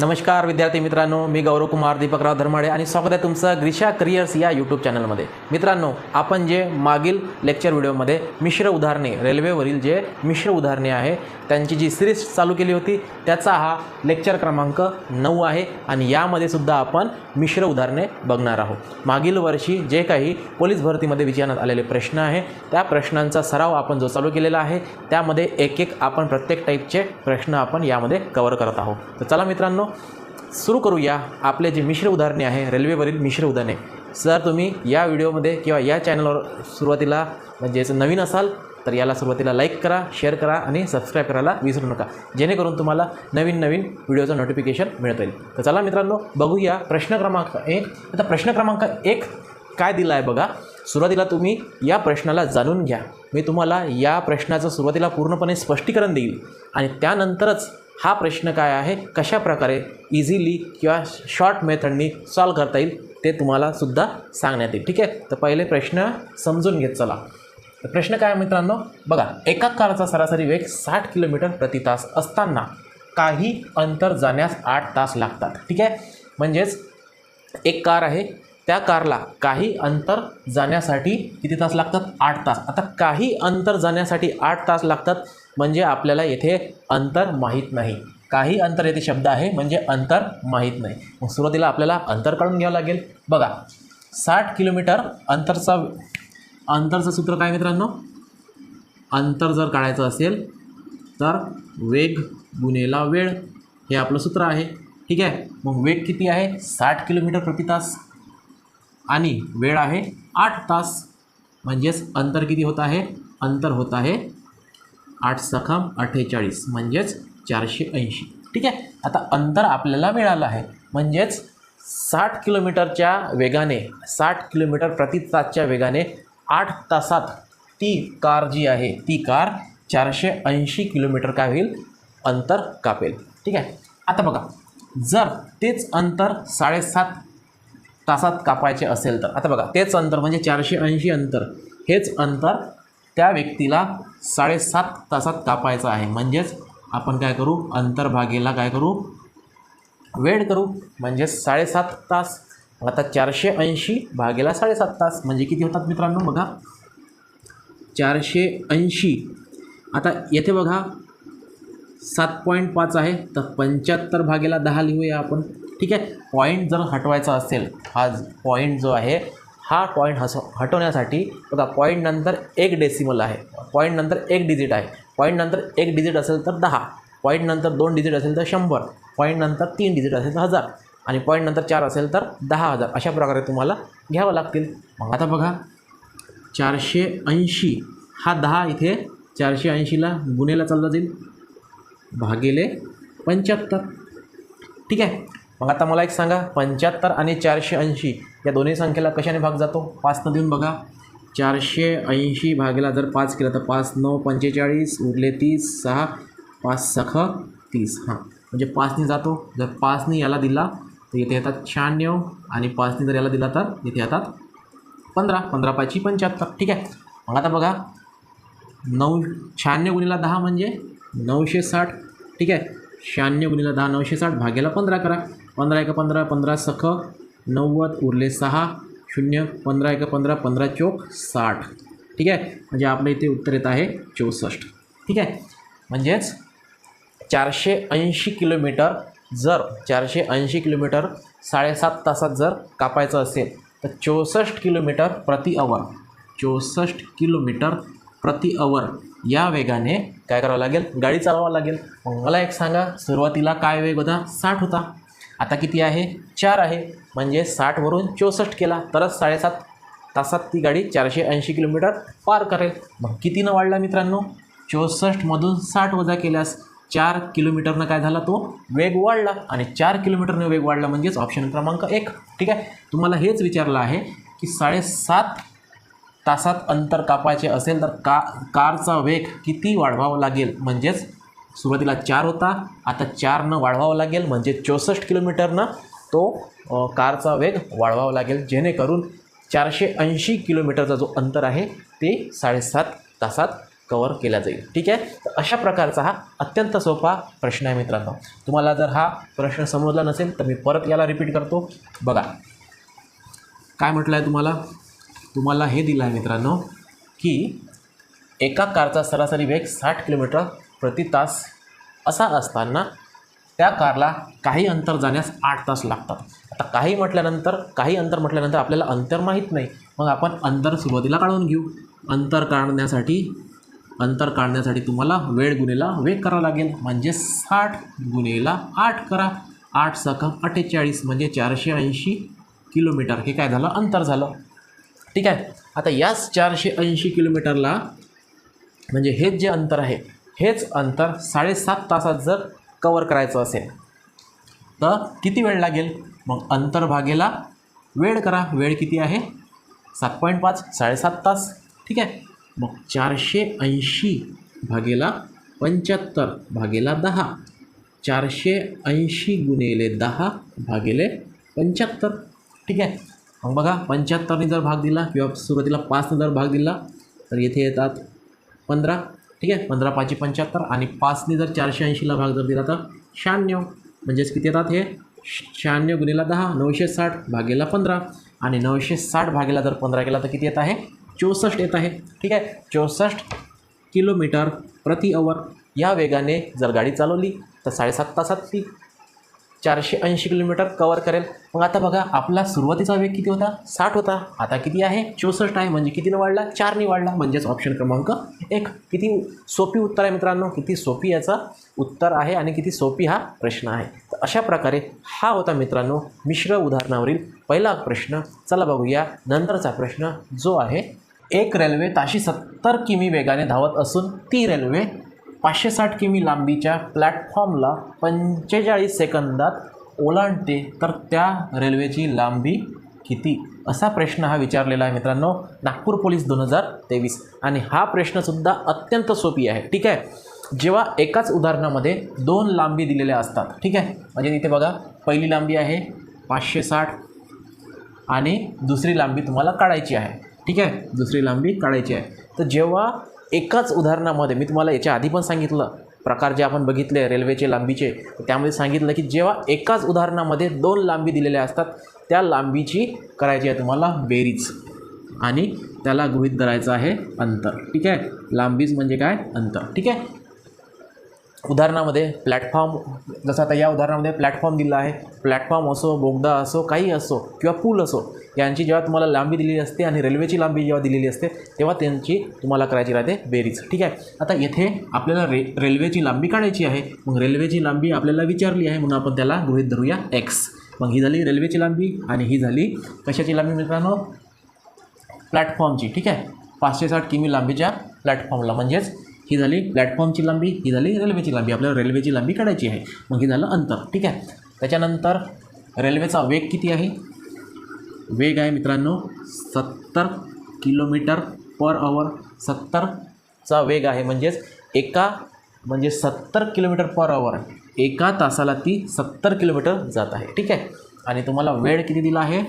नमस्कार विद्यार्थी मित्रांनो. मी गौरव कुमार दीपकराव धर्माडे आणि स्वागत आहे तुमचं ग्रिशा करिअर्स या यूट्यूब चॅनलमध्ये मित्रांनो आपण जे मागील लेक्चर व्हिडिओमध्ये मिश्र उदाहरणे रेल्वेवरील जे मिश्र उदाहरणे आहे त्यांची जी सिरीज चालू केली होती त्याचा हा लेक्चर क्रमांक नऊ आहे आणि यामध्ये सुद्धा आपण मिश्र उदाहरणे बघणार आहोत. मागील वर्षी जे काही पोलीस भरतीमध्ये विचारण्यात आलेले प्रश्न आहे त्या प्रश्नांचा सराव आपण जो चालू केलेला आहे त्यामध्ये एक एक आपण प्रत्येक टाईपचे प्रश्न आपण यामध्ये कवर करत आहोत. तर चला मित्रांनो सुरू करूया आपले जे मिश्र उदाहरणे आहे रेल्वेवरील मिश्र उदाहरणे. जर तुम्ही या व्हिडिओमध्ये किंवा या चॅनलवर सुरुवातीला म्हणजेच नवीन असाल तर याला सुरुवातीला लाईक करा शेअर करा आणि सबस्क्राईब करायला विसरू नका. जेणेकरून तुम्हाला नवीन नवीन व्हिडिओचं नोटिफिकेशन मिळत येईल तर चला मित्रांनो बघूया प्रश्न क्रमांक एक. आता प्रश्न क्रमांक एक काय दिला आहे बघा. सुरुवातीला तुम्ही या प्रश्नाला जाणून घ्या. मी तुम्हाला या प्रश्नाचं सुरुवातीला पूर्णपणे स्पष्टीकरण देईल आणि त्यानंतरच हा प्रश्न काय आहे? कशा प्रकारे इझिली किंवा शॉर्ट मेथडनी सॉल्व करता येईल ते तुम्हाला सुद्धा सांगण्यात येईल. ठीक आहे? तर पहिले प्रश्न समजून घेत चला. तर प्रश्न काय आहे मित्रांनो? बघा एका कारचा सरासरी वेग साठ किलोमीटर प्रति तास असताना काही अंतर जाण्यास आठ तास लागतात. ठीक आहे? म्हणजेच एक कार आहे त्या कारला काही अंतर जाण्यासाठी किती तास लागतात? आठ तास. आता काही अंतर जाण्यासाठी आठ तास लागतात म्हणजे आपल्याला येथे अंतर माहीत नाही. काही अंतर येथे शब्द आहे म्हणजे अंतर माहीत नाही. मग सुरुवातीला आपल्याला अंतर काढून घ्यावं लागेल. बघा साठ किलोमीटर अंतरचा अंतरचं सूत्र काय मित्रांनो? अंतर जर काढायचं असेल तर वेग गुणेला वेळ हे आपलं सूत्र आहे. ठीक आहे? मग वेग किती आहे? साठ किलोमीटर प्रति तास. आणि वेळ आहे आठ तास. म्हणजेच अंतर किती होत आहे? अंतर होत आहे आठ सखम अठ्ठेचाळीस म्हणजेच चारशे ऐंशी. ठीक आहे? आता अंतर आपल्याला मिळालं आहे. म्हणजेच साठ किलोमीटरच्या वेगाने साठ किलोमीटर प्रति तासच्या वेगाने आठ तासात ती कार जी आहे ती कार चारशे ऐंशी किलोमीटर काय होईल? अंतर कापेल. ठीक आहे? आता बघा जर तेच अंतर साडेसात तासात कापायचे असेल तर आता बघा तेच अंतर म्हणजे चारशे ऐंशी अंतर हेच अंतर त्या व्यक्तीला साडेसात तासात कापायचा आहे. म्हणजेच आपण काय करू? अंतरभागेला काय करू? वेळ करू. म्हणजेच साडेसात तास. आता चारशे ऐंशी भागेला साडेसात तास. म्हणजे किती होतात मित्रांनो? बघा. चारशे ऐंशी. आता येथे बघा. सात पॉईंट पाच आहे. तर पंच्याहत्तर भागेला दहा लिहूया आपण. ठीक आहे? पॉईंट जर हटवायचा असेल हा पॉईंट जो आहे हा पॉईंट हस हटवण्यासाठी बघा पॉईंटनंतर एक डेसिमल आहे. पॉईंटनंतर एक डिजिट आहे. पॉईंटनंतर एक डिजिट असेल तर दहा. पॉईंटनंतर दोन डिजिट असेल तर शंभर. पॉईंटनंतर तीन डिजिट असेल तर हजार. आणि पॉईंटनंतर चार असेल तर दहा हजार. अशा प्रकारे तुम्हाला घ्यावं लागतील. मग आता बघा चारशे ऐंशी. हा दहा इथे चारशे ऐंशीला गुन्हेला चालला जाईल. भागेले पंच्याहत्तर. ठीक आहे? मग आता मला एक सांगा पंच्याहत्तर आणि चारशे ऐंशी या दोन्ही संख्येला कशाने भाग जातो? पाचनं देऊन बघा. चारशे ऐंशी भागेला जर पाच केलं तर पाच नऊ पंचेचाळीस उरले तीस सहा पाच सख तीस. हां. म्हणजे पाचने जातो. जर पाचने याला दिला तर इथे येतात शहाण्णव आणि पाचने जर याला दिला तर इथे येतात पंधरा. पंधरा पाचशे पंच्याहत्तर. ठीक आहे. मग आता बघा. नऊ शहाण्णव गुणीला दहा म्हणजे नऊशे साठ. ठीक आहे. शहाण्णव गुणीला दहा नऊशे साठ. भागेला पंधरा करा. पंधरा एक पंधरा पंधरा सख नव्वद उरले सहा शून्य पंधरा एक पंधरा पंधरा चोक साठ. ठीक आहे? म्हणजे आपलं इथे उत्तर येत आहे चौसष्ट. ठीक आहे? म्हणजेच चारशे ऐंशी किलोमीटर जर चारशे ऐंशी किलोमीटर साडेसात तासात जर कापायचं असेल तर चौसष्ट किलोमीटर प्रति अवर चौसष्ट किलोमीटर प्रति अवर या वेगाने काय करावं लागेल? गाडी चालवावं लागेल. मग मला एक सांगा सुरुवातीला काय वेग होता? साठ होता. आता किती आहे? चार आहे. म्हणजे साठवरून चौसष्ट केला तरच साडेसात तासात ती गाडी चारशे ऐंशी किलोमीटर पार करेल. मग कितीनं वाढला मित्रांनो? चौसष्टमधून साठ वजा केल्यास चार किलोमीटरनं काय झाला तो? वेग वाढला. आणि चार किलोमीटरनं वेग वाढला म्हणजेच ऑप्शन क्रमांक एक. ठीक आहे? तुम्हाला हेच विचारलं आहे की साडेसात तासात अंतर कापायचे असेल तर का कारचा वेग किती वाढवावा लागेल? म्हणजेच सुरुवातीला चार होता. आता चारनं वाढवावं लागेल म्हणजे चौसष्ट किलोमीटरनं तो कारचा वेग वाढवावा लागेल जेणेकरून चारशे ऐंशी किलोमीटरचा जो अंतर आहे ते साडेसात तासात कवर केला जाईल. ठीक आहे? तर अशा प्रकारचा हा अत्यंत सोपा प्रश्न आहे मित्रांनो. तुम्हाला जर हा प्रश्न समजला नसेल तर मी परत याला रिपीट करतो. बघा. काय म्हटलं आहे तुम्हाला? तुम्हाला हे दिलं आहे मित्रांनो की एका कारचा सरासरी वेग साठ किलोमीटर प्रति तास असा असताना त्या कारला काही अंतर जाण्यास आठ तास लागतात. आता काही म्हटल्यानंतर काही अंतर म्हटल्यानंतर आपल्याला अंतर माहीत नाही. मग आपण अंतर सुरुवातीला काढून घेऊ. अंतर काढण्यासाठी अंतर काढण्यासाठी तुम्हाला वेळ गुन्हेला वेग करावा लागेल. म्हणजे साठ गुन्हेला आठ करा. आठ सखम अठ्ठेचाळीस म्हणजे चारशे ऐंशी किलोमीटर. हे काय झालं? अंतर झालं. ठीक आहे? आता याच चारशे ऐंशी किलोमीटरला म्हणजे हेच जे अंतर आहे हेच अंतर साडेसात तासात जर कवर करायचं असेल तर किती वेळ लागेल? मग अंतर भागेला वेळ करा. वेळ किती आहे? सात पॉईंट पाच साडेसात तास. ठीक आहे? मग चारशे ऐंशी भागेला पंच्याहत्तर भागेला दहा. चारशे ऐंशी गुणिले दहा भागेले पंच्याहत्तर. ठीक आहे? मग बघा पंच्याहत्तरने जर भाग दिला किंवा सुरुवातीला पाचने जर भाग दिला तर येथे येतात पंधरा. ठीक आहे? पंधरा पाचशे पंच्याहत्तर आणि पाचने जर चारशे ऐंशीला भाग जर दिला तर शहाण्णव. म्हणजेच किती येतात हे? शहाण्णव गुणिला दहा नऊशे साठ भागेला पंधरा. आणि नऊशे साठ भागेला जर पंधरा केला तर किती येत आहे? चौसष्ट येत आहे. ठीक आहे? चौसष्ट किलोमीटर प्रति अवर या वेगाने जर गाडी चालवली तर साडेसात तासात ती चारशे ऐंशी किलोमीटर कवर करेल. मग आता बघा आपला सुरुवातीचा वेग किती होता? साठ होता. आता किती आहे? चौसष्ट आहे. म्हणजे कितीनं वाढला? चारने वाढला. म्हणजेच ऑप्शन क्रमांक एक. किती सोपी उत्तर आहे मित्रांनो? किती सोपी याचा उत्तर आहे आणि किती सोपी हा प्रश्न आहे. तर अशा प्रकारे हा होता मित्रांनो मिश्र उदाहरणावरील पहिला प्रश्न. चला बघूया नंतरचा प्रश्न. जो आहे एक रेल्वे ताशी सत्तर किमी वेगाने धावत असून ती रेल्वे पाचशे साठ किमी लांबीच्या प्लॅटफॉर्मला पंचेचाळीस सेकंदात ओलांडते तर त्या रेल्वेची लांबी किती? असा प्रश्न हा विचारलेला आहे मित्रांनो नागपूर पोलीस दोन हजार तेवीस. आणि हा प्रश्नसुद्धा अत्यंत सोपी आहे ठीक आहे? जेव्हा एकाच उदाहरणामध्ये दोन लांबी दिलेल्या असतात ठीक आहे? म्हणजे इथे बघा पहिली लांबी आहे पाचशे साठ आणि दुसरी लांबी तुम्हाला काढायची आहे ठीक आहे? दुसरी लांबी काढायची आहे. तर जेव्हा एकाच उदाहरणामध्ये मी तुम्हाला याच्या आधी पण सांगितलं प्रकार जे आपण बघितले रेल्वेचे लांबीचे त्यामध्ये सांगितलं की जेव्हा एकाच उदाहरणामध्ये दोन लांबी दिलेल्या असतात त्या लांबीची करायची आहे तुम्हाला बेरीज. आणि त्याला गृहीत धरायचं आहे अंतर. ठीक आहे? लांबीज म्हणजे काय? अंतर. ठीक आहे? उदाहरणामध्ये प्लॅटफॉर्म जसं आता या उदाहरणामध्ये प्लॅटफॉर्म दिला आहे. प्लॅटफॉर्म असो बोगदा असो काही असो किंवा पूल असो यांची जेव्हा तुम्हाला लांबी दिलेली असते आणि रेल्वेची लांबी जेव्हा दिलेली असते तेव्हा त्यांची तुम्हाला करायची राहते बेरीज. ठीक आहे? आता येथे आपल्याला रे रेल्वेची लांबी काढायची आहे. मग रेल्वेची लांबी आपल्याला विचारली आहे म्हणून आपण त्याला गृहित धरूया एक्स मग ही झाली रेल्वेची लांबी आणि ही झाली कशाची लांबी मित्रांनो? प्लॅटफॉर्मची. ठीक आहे? पाचशे साठ किमी लांबीच्या प्लॅटफॉर्मला. म्हणजेच ही झाली प्लॅटफॉर्मची लांबी ही झाली रेल्वेची लांबी. आपल्याला रेल्वेची लांबी काढायची आहे. मग ही झालं अंतर. ठीक आहे? त्याच्यानंतर रेल्वेचा वेग किती आहे? वेग आहे मित्रांनो. सत्तर किलोमीटर पर अवर सत्तरचा वेग आहे. म्हणजेच एका म्हणजे सत्तर किलोमीटर पर अवर एका तासाला ती सत्तर किलोमीटर जात आहे. ठीक आहे? आणि तुम्हाला वेळ किती दिला आहे?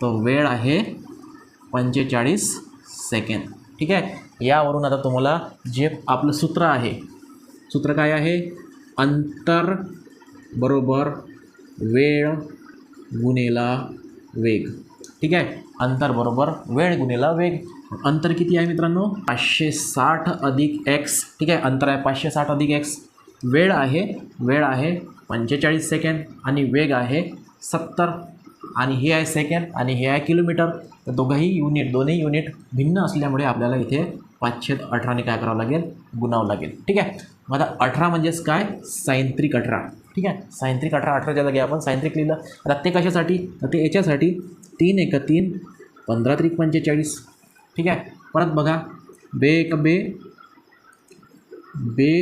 तो वेळ आहे पंचेचाळीस सेकंड ठीक आहे? यावरून आता तुम्हाला जे आपलं सूत्र आहे सूत्र काय आहे? अंतर बरोबर वेळ गुणेला वेग. ठीक आहे? अंतर बरोबर वेळ गुणेला वेग. अंतर किती आहे मित्रांनो? पाचशे साठ अधिक एक्स. ठीक आहे? अंतर आहे पाचशे साठ अधिक एक्स. वेळ आहे वेळ आहे पंचेचाळीस सेकंड आणि वेग आहे सत्तर. आणि हे आहे सेकंड आणि हे आहे किलोमीटर. तर दोघंही युनिट दोन्ही युनिट भिन्न असल्यामुळे आपल्याला इथे पाचशे अठराने काय करावं लागेल? गुणावं लागेल. ठीक आहे? मग आता अठरा म्हणजेच काय? सायंत्रिक अठरा. ठीक आहे? सायंत्रिक अठरा अठराच्या जागी आपण सायंत्रिक लिहिलं. आता ते कशासाठी? तर ते याच्यासाठी तीन एक तीन पंधरा त्रिक पंचेचाळीस ठीक आहे? परत बघा. बे एक बे बे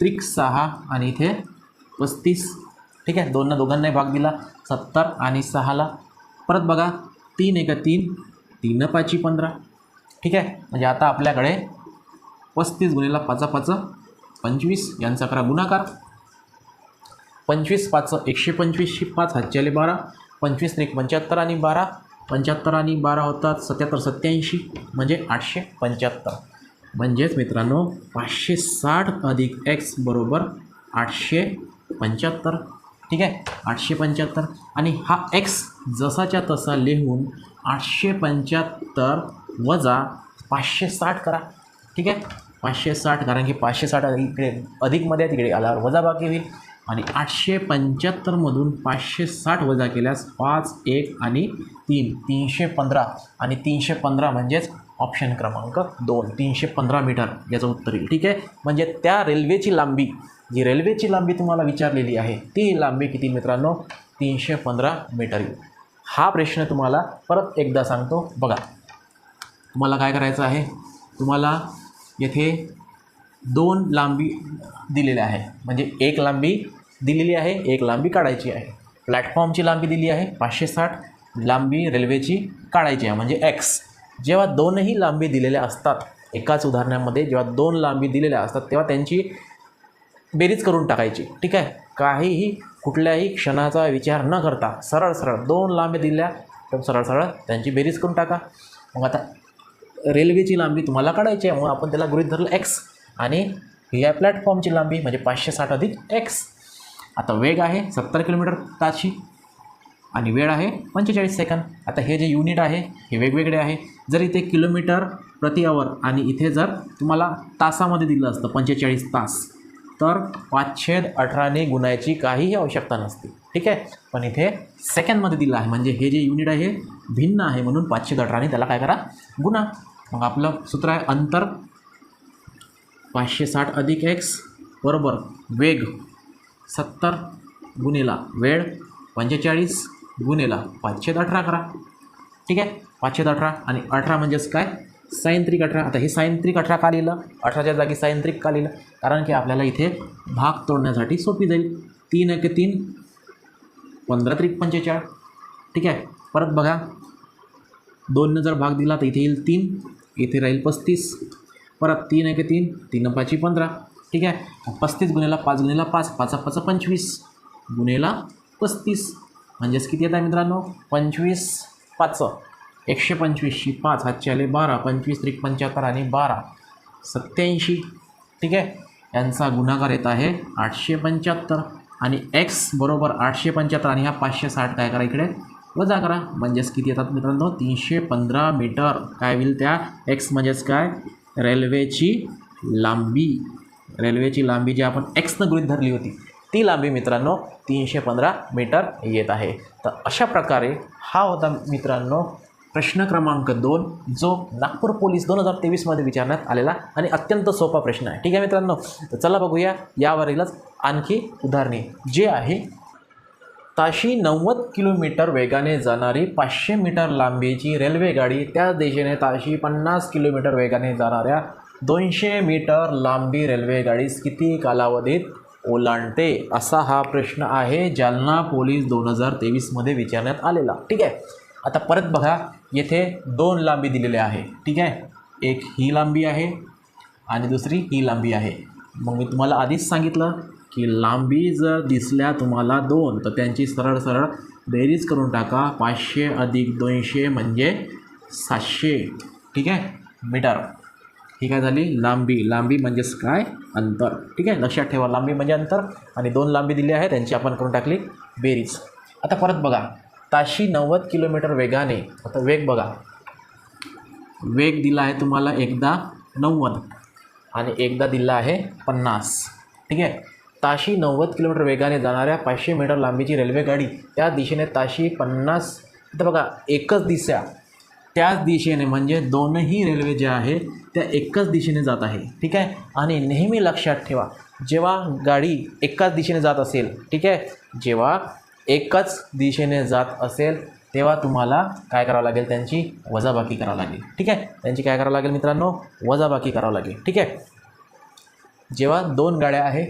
त्रिक सहा आणि इथे पस्तीस. ठीक आहे? दोनना दोघांनाही भाग दिला. सत्तर आणि सहाला. परत बघा. तीन एक तीन तीन पाची पंधरा. ठीक आहे? म्हणजे आता आपल्याकडे पस्तीस गुणिला पाचा पाच पंचवीस यांचा करा गुणाकार. पंचवीस पाच एकशे पंचवीसशे पाच हातच्याले बारा. पंचवीस त्रिक पंच्याहत्तर आणि बारा. पंच्याहत्तर आणि बारा होतात सत्याहत्तर सत्याऐंशी म्हणजे आठशे पंच्याहत्तर. म्हणजेच मित्रांनो पाचशे साठ अधिक एक्स बरोबर आठशे पंच्याहत्तर. ठीक आहे? आठशे पंच्याहत्तर. आणि हा एक्स जसाच्या तसा लिहून आठशे पंच्याहत्तर वजा पाचशे साठ करा. ठीक आहे? पाचशे साठ कारण की पाचशे साठ इकडे अधिकमध्ये तिकडे आल्यावर वजा बाकी होईल. आणि आठशे पंच्याहत्तरमधून पाचशे साठ वजा केल्यास पाच एक आणि तीन तीनशे पंधरा. आणि तीनशे पंधरा म्हणजेच ऑप्शन क्रमांक दोन तीनशे पंधरा मीटर याचं उत्तर येईल. ठीक आहे? म्हणजे त्या रेल्वेची लांबी जी रेल्वेची लांबी तुम्हाला विचारलेली आहे ती लांबी किती मित्रांनो? तीनशे पंधरा मीटर येईल. हा प्रश्न तुम्हाला परत एकदा सांगतो. बघा तुम्हाला काय करायचं आहे? तुम्हाला येथे दोन लांबी दिलेल्या आहे म्हणजे एक लांबी दिलेली आहे एक लांबी काढायची आहे. प्लॅटफॉर्मची लांबी दिली आहे पाचशे साठ. लांबी रेल्वेची काढायची आहे म्हणजे एक्स जेव्हा दोनही लांबी दिलेल्या असतात एकाच उदाहरणामध्ये जेव्हा दोन लांबी दिलेल्या असतात तेव्हा त्यांची बेरीज करून टाकायची. ठीक आहे? काहीही कुठल्याही क्षणाचा विचार न करता सरळ सरळ दोन लांबी दिल्या तर सरळ सरळ त्यांची बेरीज करून टाका. मग आता रेल्वेची लांबी तुम्हाला काढायची आहे मग आपण त्याला गृहित धरलं एक्स आणि या प्लॅटफॉर्मची लांबी म्हणजे पाचशे साठ अधिक एक्स आता वेग आहे सत्तर किलोमीटर ताशी आणि वेळ आहे पंचेचाळीस सेकंद. आता हे जे युनिट आहे हे वेगवेगळे आहे. जर इथे किलोमीटर प्रति आवर आणि इथे जर तुम्हाला तासामध्ये दिलं असतं पंचेचाळीस तास तर पाचशे अठराने गुणायची काहीही आवश्यकता नसते. ठीक आहे? पण इथे सेकंडमध्ये दिलं आहे. म्हणजे हे जे युनिट आहे भिन्न आहे म्हणून पाचशे अठराने त्याला काय करा? गुणा. मग आपलं सूत्र आहे अंतर. पाचशे साठ अधिक एक्स बरोबर वेग. सत्तर गुणेला वेळ पंचेचाळीस गुन्हेला पाचशेत अठरा करा. ठीक आहे? पाचशेत अठरा आणि अठरा म्हणजेच काय? सायंत्रिक अठरा. आता हे सायंत्रिक अठरा का लिहिलं? अठराच्या जागी सायंत्रिक का लिहिलं? कारण की आपल्याला इथे भाग तोडण्यासाठी सोपी जाईल. तीन एक तीन पंधरा त्रिक पंचेचाळ. ठीक आहे? परत बघा. दोननं जर भाग दिला तर इथे येईल तीन इथे राहील पस्तीस. परत तीन एक तीन तीन पाचशे पंधरा. ठीक आहे? पस्तीस गुन्हेला पाच गुन्हेला पाच पाचा पाचा पंचवीस. गुन्हेला पस्तीस. म्हणजेच किती येत आहे मित्रांनो? पंचवीस पाच. एकशे पंचवीसशी पाच हातचे आले बारा. पंचवीस त्रिक पंच्याहत्तर आणि बारा. सत्याऐंशी ठीक आहे? यांचा गुणाकार येत आहे आठशे पंच्याहत्तर. आणि एक्स बरोबर आठशे पंच्याहत्तर आणि ह्या पाचशे साठ काय करा इकडे? वजा करा. म्हणजेच किती येतात मित्रांनो? तीनशे पंधरा मीटर. काय होईल त्या? एक्स म्हणजेच काय? रेल्वेची लांबी. रेल्वेची लांबी जी आपण एक्सनं गृहित धरली होती ती लांबी मित्रांनो तीनशे पंधरा मीटर येत आहे. तर अशा प्रकारे हा होता मित्रांनो प्रश्न क्रमांक दोन जो नागपूर पोलीस दोन हजार तेवीसमध्ये विचारण्यात आलेला आणि अत्यंत सोपा प्रश्न आहे. ठीक आहे मित्रांनो तर चला बघूया यावरीलच आणखी उदाहरणे. जे आहे ताशी नव्वद किलोमीटर वेगाने जाणारी पाचशे मीटर लांबीची रेल्वेगाडी त्या दिशेने ताशी पन्नास किलोमीटर वेगाने जाणाऱ्या दोनशे मीटर लांबी रेल्वे गाडीस किती कालावधीत ओलांडते असा हा प्रश्न आहे जालना पोलीस दोन हजार तेवीसमध्ये विचारण्यात आलेला. ठीक आहे? आता परत बघा येथे दोन लांबी दिलेल्या आहे. ठीक आहे? एक ही लांबी आहे आणि दुसरी ही लांबी आहे. मग मी तुम्हाला आधीच सांगितलं की लांबी जर दिसल्या तुम्हाला दोन तर त्यांची सरळ सरळ बेरीज करून टाका. पाचशे अधिक दोनशे म्हणजे सातशे ठीक आहे? मीटर. ही काय झाली? लांबी. लांबी म्हणजेच काय? अंतर. ठीक आहे? लक्षात ठेवा. लांबी म्हणजे अंतर. आणि दोन लांबी दिली आहे त्यांची आपण करून टाकली बेरीज. आता परत बघा. ताशी नव्वद किलोमीटर वेगाने. आता वेग बघा. वेग दिला आहे तुम्हाला एकदा नव्वद. आणि एकदा दिला आहे पन्नास. ठीक आहे? ताशी नव्वद किलोमीटर वेगाने जाणाऱ्या पाचशे मीटर लांबीची रेल्वेगाडी. त्या दिशेने ताशी पन्नास. आता बघा. एकच दिशा. त्याच दिशेने म्हणजे दोनही रेल्वे ज्या आहे त्या एकच दिशेने जात आहे. ठीक आहे? आणि नेहमी लक्षात ठेवा जेव्हा गाडी एकाच दिशेने जात असेल ठीक आहे? जेव्हा एकच दिशेने जात असेल तेव्हा तुम्हाला काय करावं लागेल? त्यांची वजाबाकी करावं लागेल. ठीक आहे? त्यांची काय करावं लागेल मित्रांनो? वजाबाकी करावं लागेल. ठीक आहे? जेव्हा दोन गाड्या आहे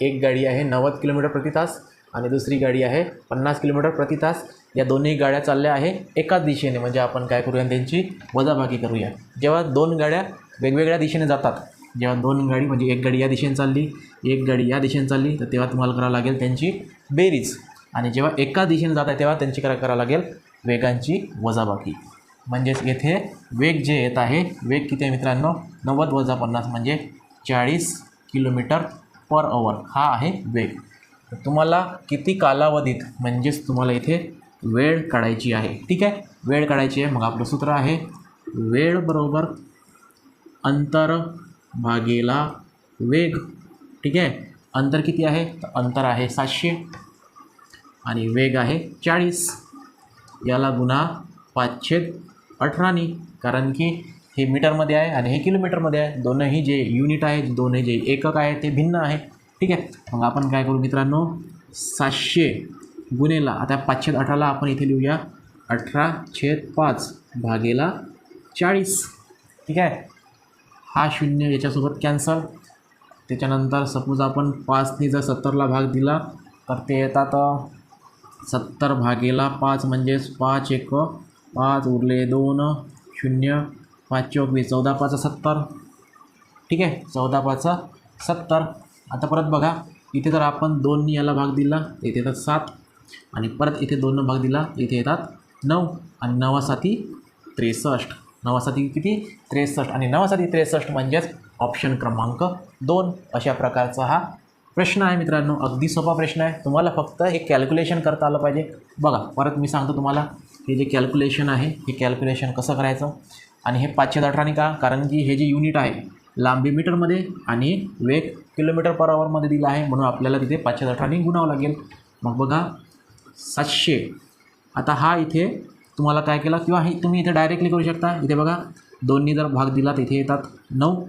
एक गाडी आहे नव्वद किलोमीटर प्रति तास आणि दुसरी गाडी आहे पन्नास किलोमीटर प्रति तास या दोन्ही गाड्या चालल्या आहे एकाच दिशेने. म्हणजे आपण काय करूया त्यांची वजाबाकी करूया. जेव्हा दोन गाड्या वेगवेगळ्या दिशेने जातात जेव्हा दोन गाडी म्हणजे एक गाडी या दिशेने चालली एक गाडी या दिशेने चालली तर तेव्हा तुम्हाला करावं लागेल त्यांची बेरीज. आणि जेव्हा एका दिशेने जात आहे तेव्हा त्यांची करा करावं लागेल वेगांची वजाबाकी म्हणजेच येथे वेग जे येत आहे वेग किती आहे मित्रांनो? नव्वद वजा पन्नास म्हणजे चाळीस किलोमीटर पर अवर हा आहे वेग. तुम्हाला किती कालावधीत म्हणजेच तुम्हाला इथे वेळ काढायची आहे. ठीक आहे? वेळ काढायची आहे. मग आपलं सूत्र आहे वेळ बरोबर अंतर भागेला वेग. ठीक आहे? अंतर किती आहे? तर अंतर आहे सातशे आणि वेग आहे चाळीस. याला गुन्हा पाचशे अठरानी. कारण की हे मीटरमध्ये आहे आणि हे किलोमीटरमध्ये आहे. दोनही जे युनिट आहे दोनही जे एकक आहे ते भिन्न आहे. ठीक आहे? मग आपण काय करू मित्रांनो? सातशे गुन्हेला. आता पाचशे अठराला आपण इथे लिहूया. अठरा छेद पाच भागेला चाळीस. ठीक आहे? हा शून्य याच्यासोबत कॅन्सल त्याच्यानंतर सपोज आपण पाचने जर सत्तरला भाग दिला तर ते येतात सत्तर भागेला पाच म्हणजेच पाच एक पाच उरले दोन शून्य पाच चोवीस चौदा पाच सत्तर. ठीक आहे? चौदा पाच सत्तर. आता परत बघा इथे जर आपण दोननी याला भाग दिला तर इथे तर सात. आणि परत इथे दोन भाग दिला इथे येतात नऊ आणि नवासाती त्रेसष्ट. नवासाती किती? त्रेसष्ट. आणि नवासाती त्रेसष्ट म्हणजेच ऑप्शन क्रमांक दोन. अशा प्रकारचा हा प्रश्न आहे मित्रांनो. अगदी सोपा प्रश्न आहे. तुम्हाला फक्त हे कॅल्क्युलेशन करता आलं पाहिजे. बघा परत मी सांगतो तुम्हाला हे जे कॅल्क्युलेशन आहे हे कॅल्क्युलेशन कसं करायचं? आणि हे पाचशे अठराने का? कारण की हे जे युनिट आहे लांबी मीटरमध्ये आणि वेग किलोमीटर पर आवरमध्ये दिलं आहे. म्हणून आपल्याला तिथे पाचशे अठराने गुणावं लागेल. मग बघा सातशे. आता हा इथे तुम्हाला काय केला किंवा हे तुम्ही इथे डायरेक्टली करू शकता. इथे बघा दोन्ही जर भाग दिला तर इथे येतात नऊ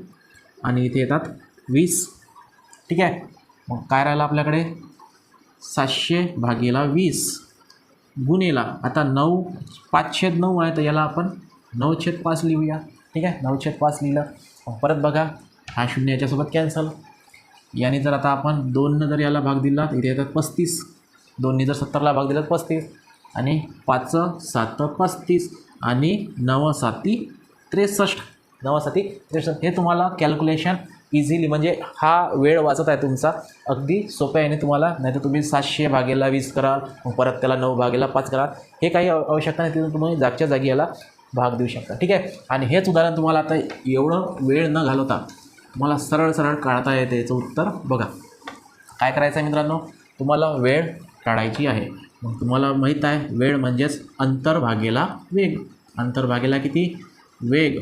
आणि इथे येतात वीस. ठीक आहे? मग काय राहिलं आपल्याकडे? सातशे भागेला वीस. गुन्हेला आता नऊ पाचशेद नऊ आहे तर याला आपण नऊ छेद पाच लिहूया. ठीक आहे? नऊ छेद पाच लिहिलं. परत बघा हा शून्य याच्यासोबत कॅन्सल याने जर आता आपण दोननं जर याला भाग दिला तर इथे येतात पस्तीस. दोन्ही जर सत्तरला भाग दिला तर पस्तीस. आणि पाच सात पस्तीस. आणि नव साती त्रेसष्ट. नव साती त्रेसष्ट. हे तुम्हाला कॅल्क्युलेशन इझिली म्हणजे हा वेळ वाचत आहे तुमचा. अगदी सोप्या याने तुम्हाला नाही तर तुम्ही सातशे भागेला वीस कराल परत त्याला नऊ भागेला पाच कराल. हे काही आवश्यकता नाही तिथून तुम्ही जागच्या जागी याला भाग देऊ शकता. ठीक आहे? आणि हेच उदाहरण तुम्हाला आता एवढं वेळ न घालवता तुम्हाला सरळ सरळ काढता येते याचं उत्तर बघा. काय करायचं आहे मित्रांनो? तुम्हाला वेळ काढायची आहे. मग तुम्हाला माहीत आहे वेळ म्हणजेच अंतर भागेला वेग. अंतर भागेला किती? वेग.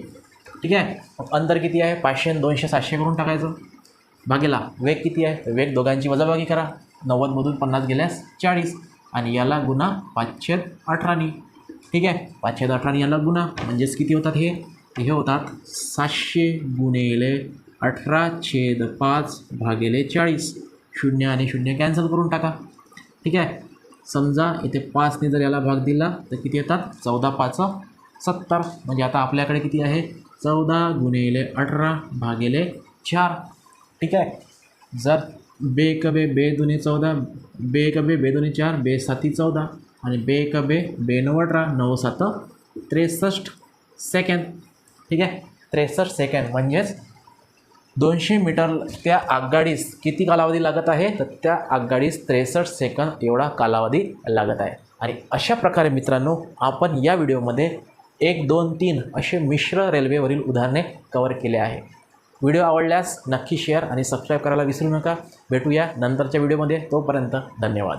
ठीक आहे? मग अंतर किती आहे? पाचशे दोनशे सातशे करून टाकायचं. भागेला वेग किती आहे? वेग दोघांची वजाबागी करा. नव्वदमधून पन्नास गेल्यास चाळीस. आणि याला गुन्हा पाचशे अठरानी. ठीक आहे? पाचशे अठरानी याला गुन्हा म्हणजेच किती होतात हे? हे होतात सातशे गुणेले अठरा छेद पाच भागेले चाळीस. शून्य आणि शून्य कॅन्सल करून टाका. ठीक आहे? समजा इथे पाचने जर याला भाग दिला तर किती येतात? चौदा पाच सत्तर. म्हणजे आता आपल्याकडे किती आहे? चौदा गुणिले अठरा भागिले चार. ठीक आहे? जर बे कबे बे दुने चौदा बे कबे बे दुने चार बे साती चौदा आणि बे कबे बे बे नऊ अठरा नऊ सात त्रेसष्ट सेकंड ठीक आहे? त्रेसष्ट सेकंड म्हणजेच दोनशे मीटर त्या आगगाडीस किती कालावधी लागत आहे? तर त्या आगगाडीस त्रेसष्ट सेकंद एवढा कालावधी लागत आहे. आणि अशा प्रकारे मित्रांनो आपण या व्हिडिओमध्ये एक दोन तीन असे मिश्र रेल्वेवरील उदाहरणे कवर केले आहे. व्हिडिओ आवडल्यास नक्की शेअर आणि सबस्क्राईब करायला विसरू नका. भेटूया नंतरच्या व्हिडिओमध्ये. तोपर्यंत धन्यवाद.